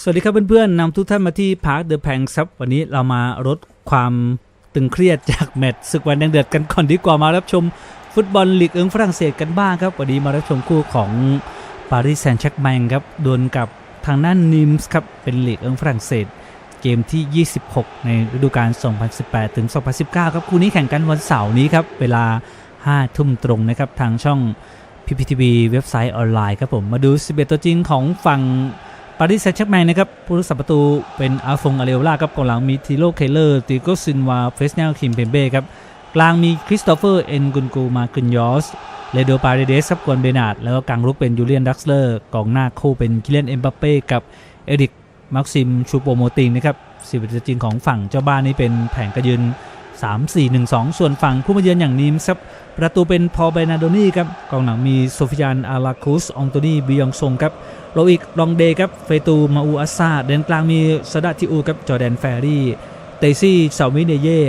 สวัสดีครับเพื่อนๆนำทุกท่านมาที่พาร์คเดอะแพงครับวันนี้เรามาลดความตึงเครียดจากแมตช์ศึกวันแดงเดือดกันก่อนดีกว่ามารับชมฟุตบอลลีกเอิงฝรั่งเศสกันบ้างครับ วันนี้มารับชมคู่ของปารีสแซงต์แชร์กแมงครับดวลกับทางด้านนิมส์ครับเป็นลีกเอิงฝรั่งเศส เกมที่ 26 ในฤดูกาล 2018 ถึง 2019 ครับคู่นี้แข่งกันวันเสาร์นี้ครับเวลา 5 ทุ่มตรงนะครับทางช่อง PPTV เว็บไซต์ออนไลน์ครับผมมาดู 11 ตัวจริงของฝั่ง ปารีสแซงต์แชร์แมงนะครับผู้รักษาประตูเป็นอาฟงอาเรโอล่าครับกองหลังมีทิโลเคเลอร์ติโกซินวาเฟสเนลคิมเพมเบ้ครับกลางมีคริสโตเฟอร์เอ็นกุนกูมาคุนยอสเลโดปาเรเดสครับกวนเบนาดแล้วก็กลางรุกเป็นยูเลียนดักสเลอร์กองหน้าคู่เป็นคิเลนเอ็มบัปเป้กับเอริกมักซิมชูโปโมติงนะครับสิบตัวจริงของฝั่งเจ้าบ้านนี่เป็นแผงกระยืน 3 4 1 2 ส่วนฝั่งผู้มาเยือนอย่างนีมส์ครับประตูเป็นพอลเบนาโดนี่ครับกองหลังมีโซฟิยานอาราคุสองโตนีบิยองซงครับโรอิกลองเดย์ครับเฟตูมาอูอัสซาเดนกลางมีซาดาทิอูครับจอแดนแฟรี่เตซี่ซาวิเนเย่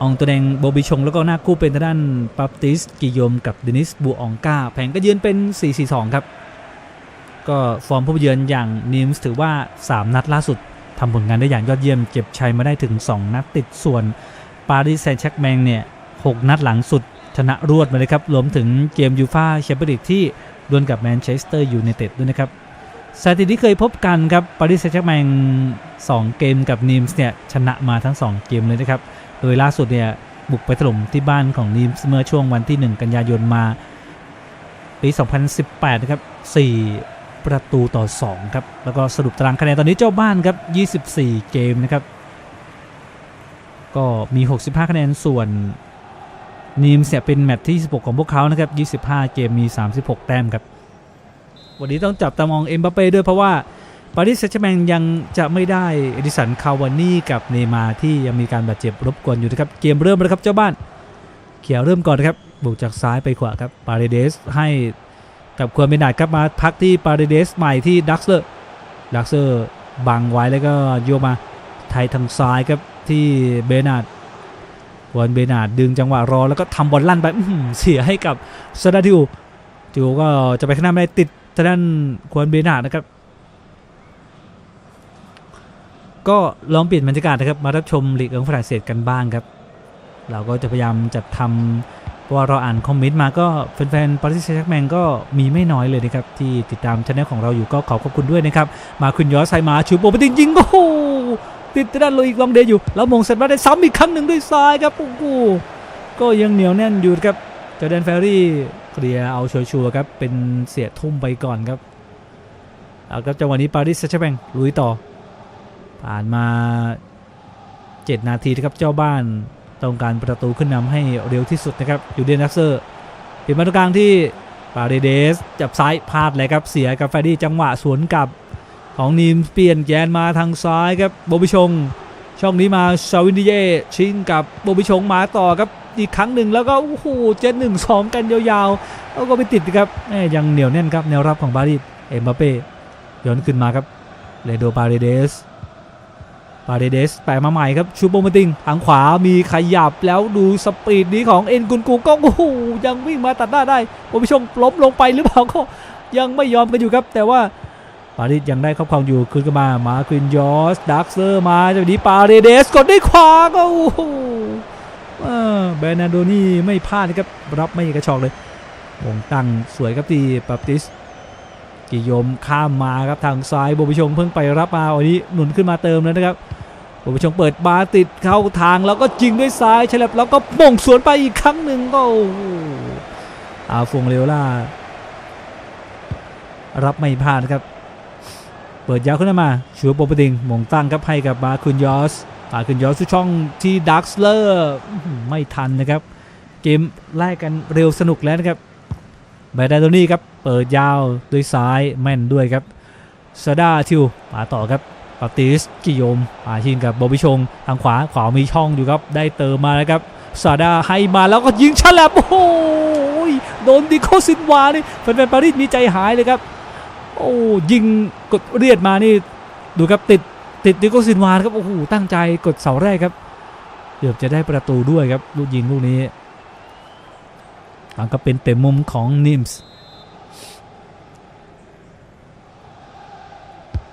อองตัวแดงโบบิชง แล้วก็หน้าคู่เป็นทางด้านปับติสกิโยมกับเดนิสบูองกาแผงก็ยืนเป็น 4-4-2 ครับ ก็ฟอร์มผู้เยือนอย่างนิมส์ถือว่า 3 นัดล่าสุดทำผลงานได้อย่างยอดเยี่ยม เก็บชัยมาได้ถึง 2 นัดติดส่วน ปารีสแซงต์แชร์กแมงเนี่ย6นัดหลังสุดชนะรวดมาเลยครับ รวมถึงเกมยูฟาแชมเปี้ยนลีกที่ดวลกับแมนเชสเตอร์ยูไนเต็ดด้วยนะครับสถิติที่เคยพบกันครับปารีสแซงต์แชร์กแมง2 เกมกับนีมส์เนี่ยชนะมาทั้ง 2 เกมเลยนะครับ โดยล่าสุดเนี่ยบุกไปถล่มที่บ้านของนีมส์เมื่อช่วงวันที่ 1 กันยายนมาปี 2018 นะครับ 4 ประตูต่อ 2 ครับ แล้วก็สรุปตารางคะแนนตอนนี้เจ้าบ้านครับ 24 เกมนะครับ ก็มี 65 คะแนนส่วนนีมเนี่ยเป็นแมตช์ที่ 16 ของพวกเขานะครับ 25 เกมมี 36 แต้มครับ วันนี้ต้องจับตามองเอ็มบัปเป้ด้วยเพราะว่าปารีสแซงต์แชร์แมงยังจะไม่ได้เอดิสันคาวานี่กับเนมาที่ยังมีการบาดเจ็บรบกวนอยู่นะครับ เกมเริ่มแล้วครับเจ้าบ้าน เขียวเริ่มก่อนนะครับบุกจากซ้ายไปขวาครับปาเรเดสให้กับควรเบนาดครับมาพักที่ปาเรเดสใหม่ที่ดักเซอร์ดักเซอร์บังไว้แล้วก็โยมาไทยทางซ้ายครับ ที่เบนาดควรเบนาดดึงจังหวะรอแล้วก็ทำบอลลั่นไปเสียให้กับซาดาดิวดิวก็จะไปข้างหน้าไม่ได้ติดทางด้านควรเบนาดนะครับ ก็ลองเปลี่ยนบรรยากาศนะครับ มารับชมลีกเอิงฝรั่งเศสกันบ้างครับ เราก็จะพยายามจัดทำเพราะว่าเราอ่านคอมเมนต์มาก็แฟนๆปาริสแซงแมงก็มีไม่น้อยเลยนะครับ ที่ติดตามช anel ของเราอยู่ก็ขอขอบคุณด้วยนะครับ มาคุณยอสไซมาชูโปปติงยิงโอ้โห ติดด้านโลอีกลองเดย์อยู่ แล้วมงเสร็จมาได้ซ้ำอีกครั้งหนึ่งด้วยซ้ายครับโอ้โหก็ยังเหนียวแน่นอยู่ครับจอแดนแฟรี่เคลียร์เอาชัวร์ๆครับเป็นเสียทุ่มไปก่อนครับเอาครับจังหวะนี้ปารีสแซงต์แมงลุยต่อ ผ่านมา 7 นาทีนะครับเจ้าบ้านต้องการประตูขึ้นนำให้เร็วที่สุดนะครับยูเดนนักเซอร์เปลี่ยนมาตรงกลางที่ปาเรเดสจับซ้ายพลาดเลยครับเสียกับแฟรดี้จังหวะสวนกับ ของนีมเปลี่ยนแกนมาทางซ้ายครับโบบิชง ช่องนี้มาซาวินดิเยชิงกับโบบิชงมาต่อครับอีกครั้งหนึ่งแล้วก็โอ้โหเจ็ดหนึ่งสองกันยาวๆแล้วก็ไปติดครับแม่ยังเหนียวแน่นครับแนวรับของปารีสเอ็มบัปเป้ย้อนขึ้นมาครับเลโดปาเรเดสปาเดเดสแปลมาใหม่ครับชูโปมาติงทางขวามีขยับแล้วดูสปีดนี้ของเอ็นกุนกูก็โอ้โหยังวิ่งมาตัดหน้าได้โอพิชงล้มลงไปหรือเปล่าก็ยังไม่ยอมกันอยู่ครับ แต่ว่า ปารีสยังได้ครอบครองอยู่คืนกันมามาควินยอสดักเซอร์มาจากนี้ปาเดเดสกดได้ขวาก็โอ้โหเออแบนาโดนี่ไม่พลาดนะครับรับไม่กระชอกเลยวงตั้งสวยครับตีปับติสกิยมข้ามมาครับทางซ้ายโบบิชงเพิ่งไปรับมาวันนี้หนุนขึ้นมาเติมแล้วนะครับโบบิชงเปิดบาติดเข้าทางแล้วก็ยิงด้วยซ้ายฉลับแล้วก็บ่งสวนไปอีกครั้งหนึ่งก็อาฟงเรโอล่ารับไม่พลาดครับ เปิดยาวขึ้นมาชัวโปปติงมงตั้งครับให้กับมาคุนยอสมาคุนยอสทุกช่องที่ดักสเลอร์ไม่ทันนะครับ เกมไล่กันเร็วสนุกแล้วนะครับแบดาโดนี่ครับเปิดยาวด้วยซ้ายแม่นด้วยครับซาดาทิวมาต่อครับปาติสกิโยมมาชินกับบอบิชง ทางขวาขวามีช่องอยู่ครับ ได้เติมมาแล้วครับซาดาให้มาแล้วก็ยิงฉลับโอ้โหโดนดิโคซินวานี่แฟนๆปารีสมีใจหายเลยครับ โอ้ยิงกดเรียดมานี่ดูครับติดติดดิโคซินวานครับโอ้โหตั้งใจกดเสาแรกครับเกือบจะได้ประตูด้วยครับลูกยิงลูกนี้มันก็เป็นเต็มมุมของนิมส์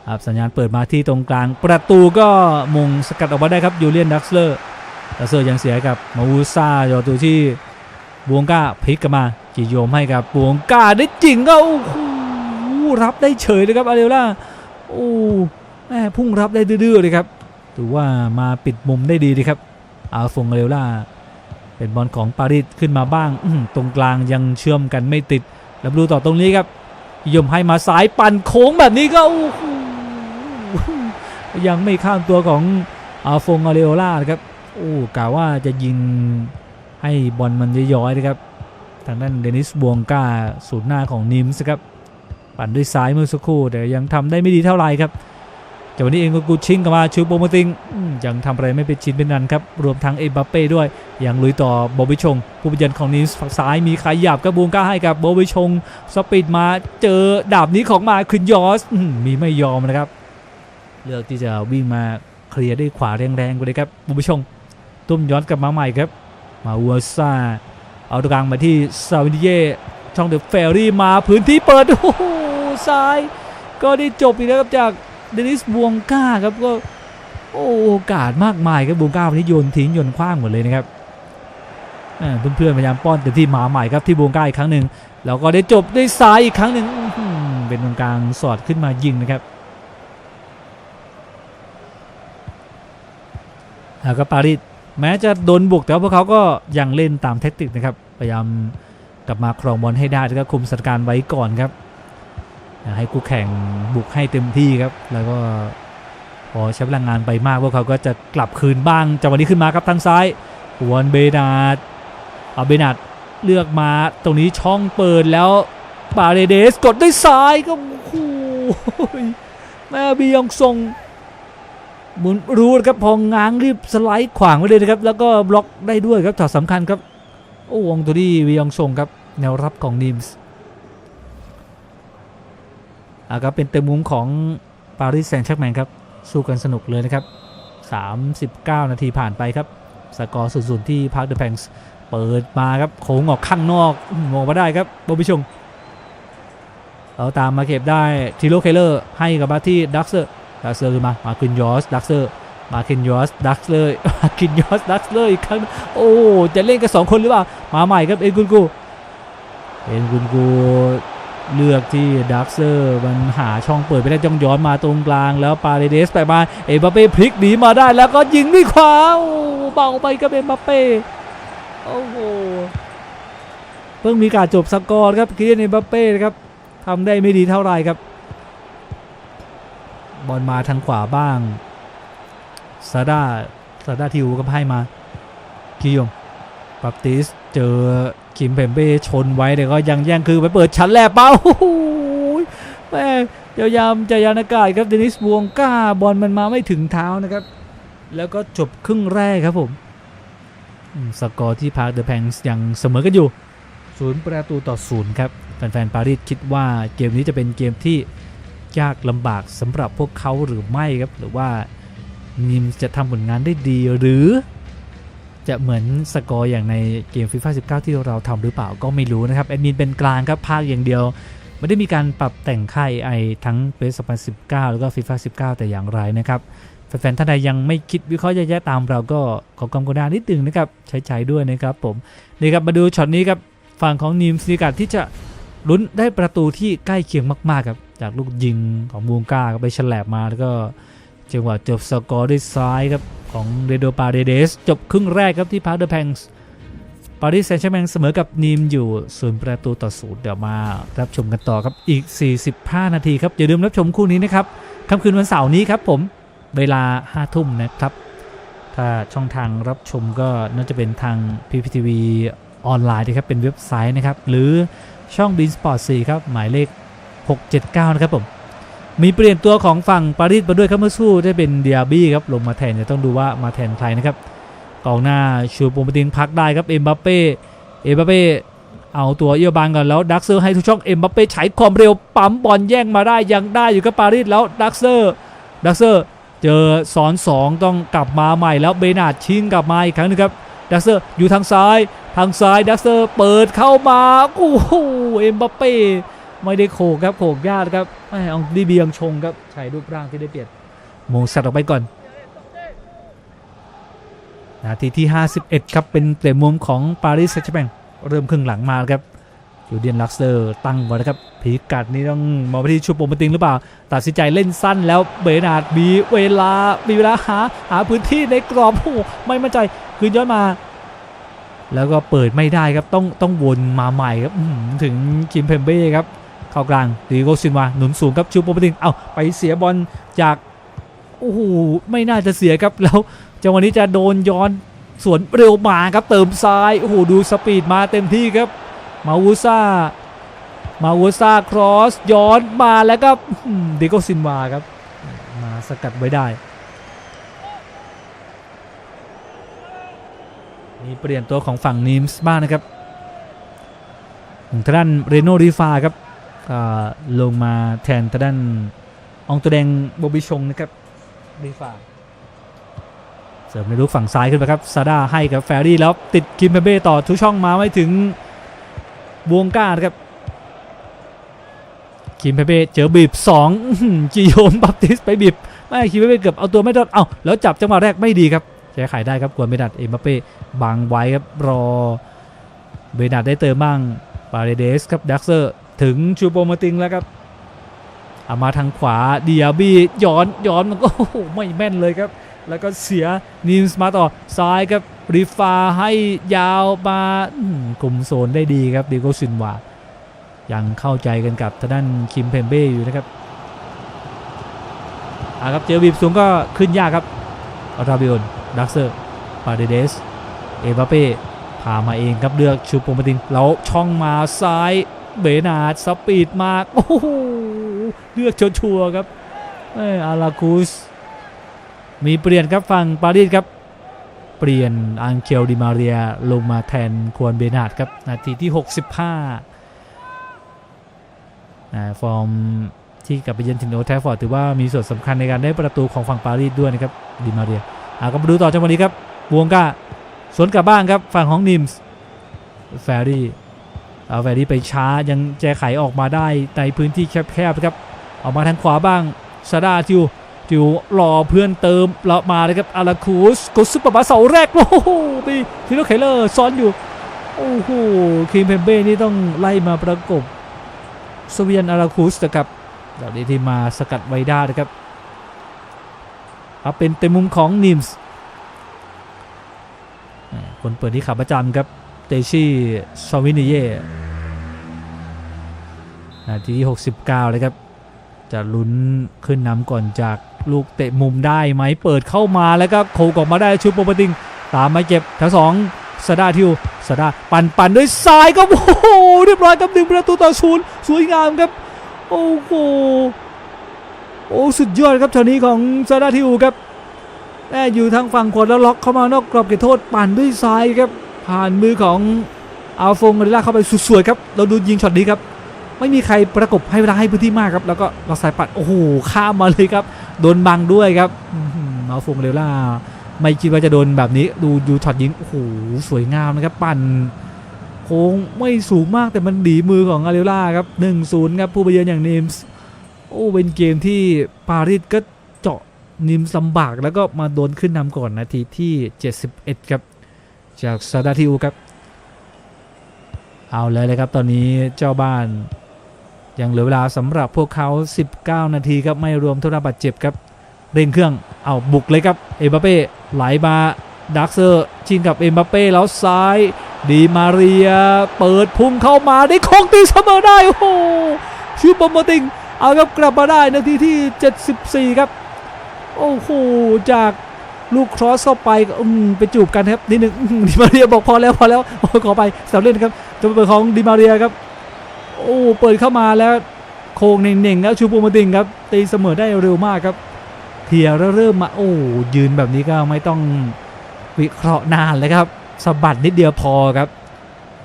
ครับสัญญาณเปิดมาที่ตรงกลาง ประตูก็มงสกัดออกมาได้ครับยูเลียนดักเลอร์ดักเลอร์ยังเสียกับมาวูซ่ายอตูที่บวงก้าพลิกกลับมากิโยมให้กับ บวงก้าได้จริงก็โอ้โห รับได้เฉยเลยครับอาเรล่าโอ้แม่พุ่งรับได้ดื้อๆเลยครับถือว่ามาปิดมุมได้ดีดีครับอาฟงอาเรล่าเป็นบอลของปารีสขึ้นมาบ้างตรงกลางยังเชื่อมกันไม่ติดแล้วดูต่อตรงนี้ครับยมให้มาสายปั่นโค้งแบบนี้ก็ยังไม่ข้ามตัวของอาฟงอาเรโอล่านะครับโอ้กะว่าจะยิงให้บอลมันย้อยๆนะครับ ทางด้านเดนิสบวงกาศูนย์หน้าของนิมส์ครับ ปั่นด้วยซ้ายเมื่อสักครู่แต่ยังทำได้ไม่ดีเท่าไหร่ครับจากวันนี้เองก็กูชิงกลับมาชูโปรโมติงยังทำอะไรไม่เป็นชิ้นเป็นนันครับรวมทั้งเอ็มบัปเป้ด้วยยังลุยต่อบอบิชง ผู้บรรยันของนิสฝั่งซ้ายมีขยับกับบวงก้าให้กับบอบิชง สปีดมาเจอดาบนี้ของมาคืนยอสอื้อหือมีไม่ยอมนะครับ เลือกที่จะวิ่งมาเคลียร์ด้วยขวาแรงๆไปเลยครับบุญผู้ชมตุ้มย้อนกลับมาใหม่ครับ มาวัวซ่าเอาตรงกลางมาที่ซาวินเย่ช่องเดอะเฟรี่มาพื้นที่เปิดโอ้โห ซ้าย ก็ได้จบอีกแล้วครับจากเดนิสบวงก้าครับก็โอกาสมากมายครับบวงก้าวันนี้โยนทิ้งโยนคว้างหมดเลยนะครับอ่าเพื่อนๆพยายามป้อนเต็มที่มาใหม่ครับที่บวงก้าอีกครั้งหนึ่งแล้วก็ได้จบได้ซ้ายอีกครั้งหนึ่งเป็นตรงกลางสอดขึ้นมายิงนะครับแล้วก็ปารีสแม้จะโดนบุกแต่ว่าพวกเขาก็ยังเล่นตามแทคติกนะครับพยายามกลับมาครองบอลให้ได้แล้วก็คุมสถานการณ์ไว้ก่อนครับ ให้คู่แข่งบุกให้เต็มที่ครับ แล้วก็พอใช้พลังงานไปมากพวกเขาก็จะกลับคืนบ้างจังหวะนี้ขึ้นมาครับทางซ้ายวนเบนาดเอาเบนาดเลือกมาตรงนี้ช่องเปิดแล้วปาเรเดสกดด้วยซ้ายก็โอ้โหแม่บียองทรงหมุนรู้นครับพองง้างรีบสไลด์ขวางไว้เลยนะครับแล้วก็บล็อกได้ด้วยครับช็อตสำคัญครับโอ้วงตัวนี้บียองทรงครับแนวรับของนิมส์ อะครับเป็นเต็มมุมของปารีสแซงต์แชร์กแมงครับ สู้กันสนุกเลยนะครับ 39 นาทีผ่านไปครับ สกอร์0์ที่พาร์คเดอะแพงส์เปิดมาครับโค้งออกข้างนอกมองมาได้ครับบบิชงเราตามมาเก็บได้ทีโรเคเลอร์ให้กับมาที่ดักเซอร์ดักเซอร์คือมามาคินยอสดักเซอร์มาคินยอสดักเซอร์มาคินยอสดักเซอร์อีกครั้งโอ้จะเล่นกันสองคนหรือเปล่ามาใหม่ครับเอ็นกุนกูเอ็นกุนกู เลือกที่ดักเซอร์มันหาช่องเปิดไปได้จ้องย้อนมาตรงกลาง แล้วปาเรเดสไปมาเอ็มบัปเป้พลิกหนีมาได้แล้วก็ยิงด้วยขวาเบาไปก็เป็นบัปเป้โอ้โหเพิ่งมีการจบสกอร์ครับคิเลียนเอ็มบัปเป้ครับทำได้ไม่ดีเท่าไหร่ครับ บอลมาทางขวาบ้างซาด้าซาด้าทิวก็ให้มากิยมปับติสเจอ คิมเปมเป้ชนไว้แต่ก็ยังแย่งคือไปเปิดชั้นแรกเป้าโอ้โหแม่พยายามจะยานอากาศครับเดนิสบวงก้าบอลมันมาไม่ถึงเท้านะครับ แล้วก็จบครึ่งแรกครับผมอืมสกอร์ที่พาร์คเดอะแพงส์ยังเสมอกันอยู่ศูนย์ประตูต่อศูนย์ครับแฟนๆปารีสคิดว่าเกมนี้จะเป็นเกมที่ยากลำบากสำหรับพวกเขาหรือไม่ครับ หรือว่านิมจะทำผลงานได้ดีหรือ จะเหมือนสกอร์อย่างในเกมฟีฟ่า19 ที่เราทำหรือเปล่าก็ไม่รู้นะครับ แอดมินเป็นกลางครับ ภาคอย่างเดียว ไม่ได้มีการปรับแต่งค่ายไอทั้งเป2019 แล้วก็ฟีฟ่า19 แต่อย่างไรนะครับ แฟนๆท่านใดยังไม่คิดวิเคราะห์แยะๆตามเราก็ขอกำกรุณานิดนึงนะครับ ใช้ใจด้วยนะครับผม นี่ครับมาดูช็อตนี้ครับ ฝั่งของนิมสนิกัดที่จะลุ้นได้ประตูที่ใกล้เคียงมากๆครับ จากลูกยิงของบูงกาไปฉลบมาแล้วก็ จังหวะจบสกอร์ด้วยซ้ายครับของเรโดปาเดเดสจบครึ่งแรกครับที่พาร์เดอะแพงส์ปารีสแซงต์แชร์แมงเสมอกับนีมอยู่ศูนย์ประตูต่อศูนย์เดี๋ยวมารับชมกันต่อครับอีก 45 นาทีครับ อย่าลืมรับชมคู่นี้นะครับค่ำคืนวันเสาร์นี้ครับผมเวลา 5 ทุ่มนะครับ ถ้าช่องทางรับชมก็น่าจะเป็นทาง PPTV ออนไลน์นะครับ เป็นเว็บไซต์นะครับ หรือช่อง b e a n Sport 4ครับ หมายเลข 679 นะครับผม มีเปลี่ยนตัวของฝั่งปารีสมาด้วยครับเมื่อสู้ได้เป็นเดียบี้ครับลงมาแทนจะต้องดูว่ามาแทนใครนะครับกองหน้าชูโปรมตินพักได้ครับเอ็มบัปเป้เอ็มบัปเป้เอาตัวเอียบางก่อนแล้วดักเซอร์ให้ทุกช่องเอ็มบัปเป้ใช้ความเร็วปั๊มบอลแย่งมาได้ยังได้อยู่กับปารีสแล้วดักเซอร์ดักเซอร์เจอสอนสองต้องกลับมาใหม่แล้วเบนาดชิงกลับมาอีกครั้งหนึงครับดักเซอร์อยู่ทางซ้าย ทางซ้ายดักเซอร์เปิดเข้ามาโอ้โหเอ็มบัปเป้ ไม่ได้โขกครับโขกยากครับแม่องดีเบียงชงครับใช้รูปร่างที่ได้เปรียบโมงสัตว์ออกไปก่อนนาทีที่ 51 ครับ เป็นเตะมุมของปารีสแซงต์แชร์แมงเริ่มครึ่งหลังมาแล้วครับยูเดียนลักเซอร์ตั้งไว้นะครับพิกัดนี้ต้องมองไปที่ชูโปมติงหรือเปล่า ตัดสินใจเล่นสั้นแล้วเบนาร์ดมีเวลา มีเวลาหาหาพื้นที่ในกรอบโอ้ไม่มั่นใจคืนย้อนมา แล้วก็เปิดไม่ได้ครับต้องต้องวนมาใหม่ครับถึงคิมเพมเบ้ครับ เข้ากลางดีโกซินวาหนุนสูงครับชูโปมติงเอาไปเสียบอลจากโอ้โหไม่น่าจะเสียครับแล้วจังหวะนี้จะโดนย้อนสวนเร็วมาครับเติมซ้ายโอ้โหดูสปีดมาเต็มที่ครับมาวูซ่ามาวูซ่าครอสย้อนมาแล้วก็ดิโกซินวาครับมาสกัดไว้ได้มีเปลี่ยนตัวของฝั่งนิมส์บ้างนะครับทางด้านเรโนริฟาครับ ก็ลงมาแทนทางด้านอองตัวแดงโบบิชงนะครับริฟาเสริมในลูกฝั่งซ้ายขึ้นไปครับซาด้าให้กับแฟรี่แล้วติดคิมเบเบ้ต่อทุกช่องมาไม่ถึงบวงก้านะครับคิมเบเบ้เจอบีบ2อื้อหือจิโยมบัพติสไปบีบไม่คิมเบเบ้เกือบเอาตัวไม่รอดเอ้าแล้วจับจังหวะแรกไม่ดีครับแก้ไขได้ครับกวนเบนัดเอ็มบัปเป้บังไว้ครับรอเบนัดได้เติมบ้างปาเรเดสครับดักเซอร์ ถึงชูโปมาติงแล้วครับเอามาทางขวาเดียบี้ย้อนย้อนมันก็โอ้โหไม่แม่นเลยครับ แล้วก็เสียนิมส์มาต่อซ้ายครับริฟาให้ยาวมากลุ่มโซนได้ดีครับดิโกซินวายังเข้าใจกันกับทางด้านคิมเพมเบ้อยู่นะครับอาครับเจอบีบสูงก็ขึ้นยากครับอาราบิโอนดักเซอร์ปาเดเดสเอบัปเป้พามาเองครับเลือกชูโปมาตินแล้วช่องมาซ้าย เบนาร์ดสปีดมากโอ้โหเลือกชัวร์ๆครับเอ้อาราคูสมีเปลี่ยนครับฝั่งปารีสครับ เปลี่ยนอังเคลดิมาเรียลงมาแทนควรเบนาร์ดครับนาทีที่ 65นะฟอร์มที่กลับไปเยือนถิ่นโอลแทฟฟอร์ดถือว่ามีส่วนสำคัญในการได้ประตูของฝั่งปารีสด้วยนะครับดิมาเรียอะก็มาดูต่อจังหวะนี้ครับวงก้าสวนกลับบ้านครับฝั่งของนิมส์แฟรี่ เอาแฟรี่ไปช้ายังแจไขออกมาได้ในพื้นที่แคบๆครับออกมาทางขวาบ้างซาดาทิวจิวรอเพื่อนเติมเรามาเลยครับอาราคูสกดซุปเปอร์มาเสาแรกโอ้โหมีทีโรเคเลอร์ซ้อนอยู่โอ้โหคิมเพมเบ้นี่ต้องไล่มาประกบสเวียนอาราคูสนะครับเดี๋ยวนี้ที่มาสกัดไวด้นะครับครับเป็นเต็มมุมของนิมส์คนเปิดที่ขาประจำครับ เตชี่ซาวินิเย่นาทีที่ 69 เลยครับ จะลุ้นขึ้นนำก่อนจากลูกเตะมุมได้ไหมเปิดเข้ามาแล้วก็โคกออกมาได้ชูโปปติง ตามมาเก็บทั้งสองสดาทิวสดาปั่นปั่นด้วยซ้ายก็โอ้โหเรียบร้อยครับหนึ่งประตูต่อศูนย์สวยงามครับ โอ้โหโอ้สุดยอดครับเท่านี้ของซาดาทิวครับแม่อยู่ทางฝั่งขวาแล้วล็อกเข้ามานอกกรอบเขตโทษปั่นด้วยซ้ายครับ ผ่านมือของอัลฟงเรล่าเข้าไปสวยๆครับ เราดูยิงช็อตนี้ครับ ไม่มีใครประกบให้เวลาให้พื้นที่มากครับ แล้วก็เราสายปัด โอ้โห ข้ามมาเลยครับ โดนบังด้วยครับอื้อาฟงเรล่าไม่คิดว่าจะโดนแบบนี้ ดูดูช็อตยิง โอ้โห สวยงามนะครับ ปั่น โค้งไม่สูงมากแต่มันดีมือของอาเรล่าครับ1-0ครับ ผู้ไปเยือนอย่างนิมส์ โอ้ เป็นเกมที่ปารีสก็เจาะนิมส์ลำบากแล้วก็มาโดนขึ้นนำก่อนนาทีที่ 71 ครับ จากซาดาทิวครับ เอาเลยเลยครับตอนนี้เจ้าบ้าน ยังเหลือเวลาสำหรับพวกเขา 19 นาทีครับไม่รวมทุนบาดเจ็บครับเร่งเครื่องเอาบุกเลยครับเอ็มบัปเป้ไหลมาดักเซอร์ชิงกับเอ็มบัปเป้แล้วซ้าย ดีมาเรีย เปิดพุ่งเข้ามาได้คงตีเสมอได้โอ้โหชูปอมโมติงเอาครับกลับมาได้นาทีที่ 74 ครับ โอ้โหจาก ลูกครอสเข้าไปอืมไปจูบกันครับนิดนึงดิมาเรียบอกพอแล้วพอแล้วขอไปสำเร็จครับจะเป็นของดิมาเรียครับโอ้เปิดเข้ามาแล้วโค้งเน่งๆแล้วชูปูมาติงครับตีเสมอได้เร็วมากครับเคลียร์แล้วเริ่มมาโอ้ยืนแบบนี้ก็ไม่ต้องวิเคราะห์นานเลยครับสะบัดนิดเดียวพอครับ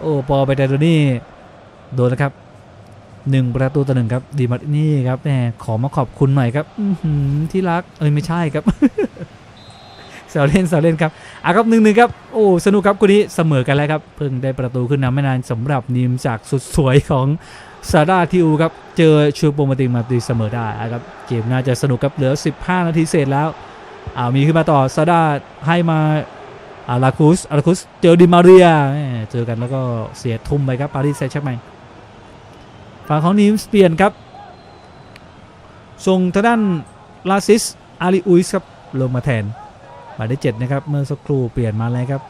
โอ้พอไปแต่ตัวนี้โดนแล้วครับหนึ่งประตูต่อหนึ่งครับดีมานี่ครับแหมขอมาขอบคุณหน่อยครับอที่รักเอ้ยไม่ใช่ครับ ซวเล่นแซวเล่นครับอะครับหนึ่งหนึ่งครับโอ้สนุกครับคู่นี้เสมอกันแล้วครับเพิ่งได้ประตูขึ้นนำไม่นานสำหรับนิมจากสุดสวยของซาดาทิวครับเจอชูโปรมาติมาตีเสมอได้ครับเกมน่าจะสนุกครับเหลือ 15 นาทีเศษแล้วอ้ามีขึ้นมาต่อซาดาให้มาอาลาคุสอาลาคุสเจอดิมาเรียเจอกันแล้วก็เสียทุ่มไปครับปารีสแซงต์แชร์แมงฝั่งของนิมเปลี่ยนครับส่งทางด้านลาซิสอาริอุสครับลงมาแทน หมายเลขเจ็ดนะครับเมื่อสักครู่เปลี่ยนมาเลยครับ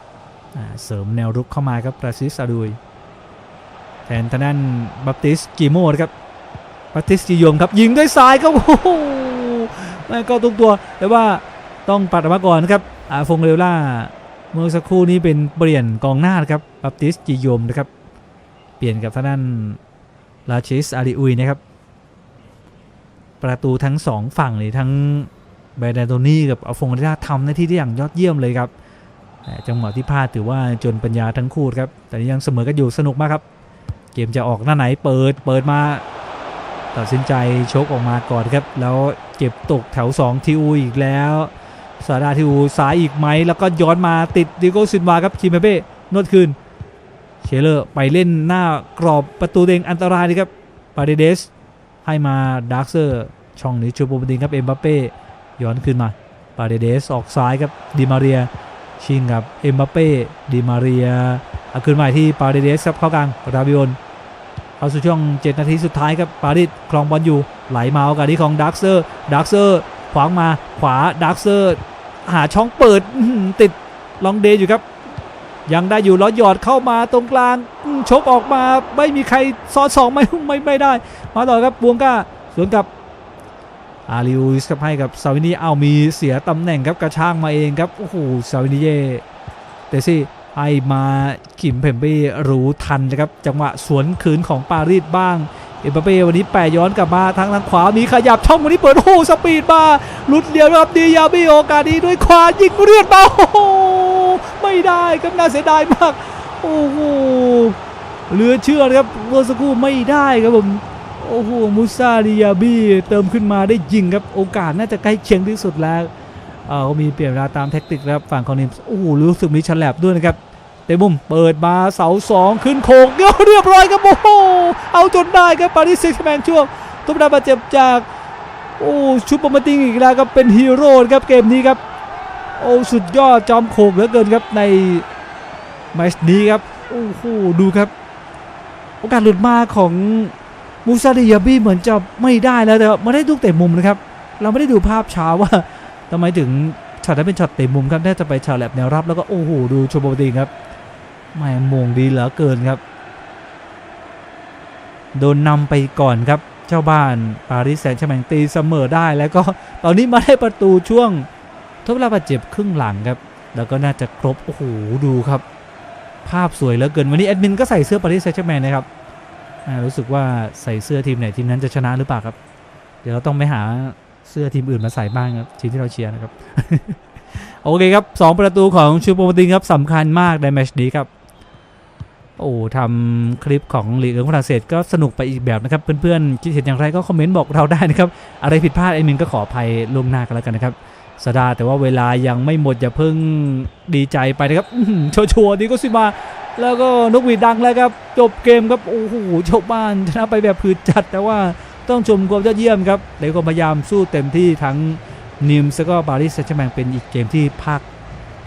เสริมแนวรุกเข้ามาครับลาซิสอาริอุยแทนทางด้านบัพติสกิโมนะครับบัพติสกิโยมครับยิงด้วยซ้ายครับโอ้โหแม่ก็ทุกตัวแต่ว่าต้องปัดออกมาก่อนนะครับอาฟงเรล่าเมื่อสักครู่นี้เป็นเปลี่ยนกองหน้านครับบัพติสกิโยมนะครับเปลี่ยนกับทางด้านลาชิสอาริอุยนะครับประตูทั้งสองฝั่งเลยทั้ง แบรนดโตนี่กับอาฟงเรลล่าทำหน้าที่ได้อย่างยอดเยี่ยมเลยครับจังหวะที่พลาดถือว่าจนปัญญาทั้งคู่ครับ แต่ยังเสมอกันอยู่สนุกมากครับ เกมจะออกหน้าไหนเปิดเปิดมาตัดสินใจชกออกมาก่อนครับ แล้วเก็บตกแถว 2ทิวอีกแล้วซาดาทิวซ้ายอีกไหม แล้วก็ย้อนมาติดดิโก้ซินวาครับคิมเปเป้นวดคืนเชเลอร์ไปเล่นหน้ากรอบประตูเดงอันตรายเลยครับปาเดเดสให้มาดาร์เซอร์ช่องนี้ชูโปรดิงครับเอ็มบัปเป้ ย้อนคืนมาปาเดเดสออกซ้ายครับดิมาเรีย ชิงกับเอ็มบัปเป้ดิมาเรียเอาคืนม่ที่ปาเดเดสครับเข้ากลางราบิโอนเข้าสู่ช่วง 7 นาทีสุดท้ายครับปาริสครองบอลอยู่ไหลมาโอกาสที่ของดักเซอร์ดักเซอร์ขวางมาขวาดักเซอร์หาช่องเปิดติดลองเดย์อยู่ครับ ยังได้อยู่แล้วหยอดเข้ามาตรงกลางชกออกมาไม่มีใครซ้อนสองไม่ไม่ไม่ได้ มาต่อครับบวงก้าสวนกับ อาริอุสครับให้กับซาวินีเอามีเสียตำแหน่งครับกระช่างมาเองครับโอ้โหซาวินีเย่เตซี่ให้มาขิมเพมเป้รู้ทันนะครับจังหวะสวนคืนของปารีสบ้าง เอ็มบัปเป้วันนี้แปรย้อนกลับมาทางทางขวามีขยับช่องวันนี้เปิดโอ้โหสปีดมาลุดเดียวครับดียาบีโอกาสดีด้วยขวายิงเรียดมาโอ้โหไม่ได้ครับน่าเสียดายมากโอ้โหเหลือเชื่อครับเมื่อสักครู่ไม่ได้ครับผม โอ้โหมูซาดิยาบีเติมขึ้นมาได้ยิงครับโอกาสน่าจะใกล้เคียงที่สุดแล้วเออเขามีเปลี่ยนเวลาตามแท็กติกครับฝั่งของนิมส์โอ้โหรู้สึกมีฉลับด้วยนะครับเตะมุมเปิดมาเสาสองขึ้นโคงเรียบร้อยครับโอ้โหเอาจนได้ครับปารีสแซงต์แมงช่วงทุบดาบาดเจ็บจากโอ้ชุปเปอร์มาติงอีกแล้วครับเป็นฮีโร่ครับเกมนี้ครับโอ้สุดยอดจอมโขกเหลือเกินครับในแมช์นี้ครับโอ้โหดูครับ โอกาสหลุดมาของ มูซาดิยาบีเหมือนจะไม่ได้แล้วแต่ไม่ได้ลูกเตะมุมนะครับ เราไม่ได้ดูภาพช้าว่าทำไมถึงช็อตนั้นเป็นช็อตเตะมุมครับน่าจะไปช็อตแลบแนวรับแล้วก็โอ้โหดูโชโบติงครับแม่มงดีเหลือเกินครับ โดนนำไปก่อนครับ เจ้าบ้านปารีสแซงต์แชร์แมงตีเสมอได้แล้วก็ตอนนี้มาได้ประตูช่วงทดเวลาบาดเจ็บครึ่งหลังครับ แล้วก็น่าจะครบโอ้โหดูครับ ภาพสวยเหลือเกินวันนี้แอดมินก็ใส่เสื้อปารีสแซงต์แชร์แมงนะครับ รู้สึกว่าใส่เสื้อทีมไหนทีมนั้นจะชนะหรือเปล่าครับ เดี๋ยวเราต้องไปหาเสื้อทีมอื่นมาใส่บ้างครับทีมที่เราเชียร์นะครับ โอเคครับ2ประตูของชูโปรติงครับสำคัญมากในแมชนี้ครับ โอ้ทำคลิปของลีกเอิงฝรั่งเศสก็สนุกไปอีกแบบนะครับ เพื่อนๆคิดเห็นอย่างไรก็คอมเมนต์บอกเราได้นะครับ อะไรผิดพลาดไอ้มินก็ขออภัยล่วงหน้ากันแล้วกันนะครับสดาแต่ว่าเวลายังไม่หมดอย่าเพิ่งดีใจไปนะครับ ชัวร์ๆดีก็สิมา แล้วก็นกหวีดดังแล้วครับ จบเกมครับโอ้โหชาวบ้านชนะไปแบบผืดจัด แต่ว่าต้องชมความยอดเยี่ยมครับในความพยายามสู้เต็มที่ทั้งนิมส์แล้วก็ปารีสแซชแมงเป็นอีกเกมที่ภาค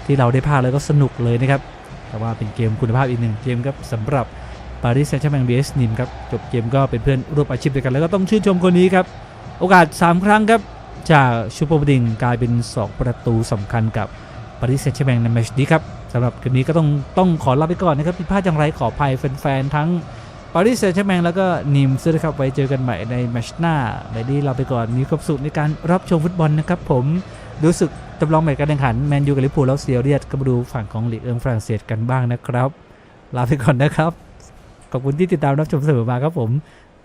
ที่เราได้ภาคแล้วก็สนุกเลยนะครับ แต่ว่าเป็นเกมคุณภาพอีกหนึ่งเกมครับสำหรับปารีสแซงต์แชร์แมง vs นิมครับจบเกมก็เป็นเพื่อนร่วมอาชีพด้วยกันแล้วก็ต้องชื่นชมคนนี้ครับโอกาส 3 ครั้งครับจากชูโปรบดิงกลายเป็น 2 ประตูสำคัญกับปารีสแซงต์แชร์แมงในแมชนี้ครับ สำหรับเกมนี้ก็ต้องต้องขอลาไปก่อนนะครับผิดพลาดอย่างไรขออภัยแฟนๆทั้งปารีสแซงต์แชร์แมงแล้วก็นิมส์นะครับไว้เจอกันใหม่ในแมชหน้าในนี้เราไปก่อนมีความสุขในการรับชมฟุตบอลนะครับผมรู้สึกจำลองแมตช์การแข่งขันแมนยูกับลิเวอร์พูลแล้วเซียเรียสก็มาดูฝั่งของลีกเอิงฝรั่งเศสกันบ้างนะครับ ลาไปก่อนนะครับ ขอบคุณที่ติดตามรับชมเสมอมาครับผม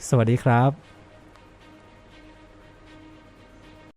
สวัสดีครับ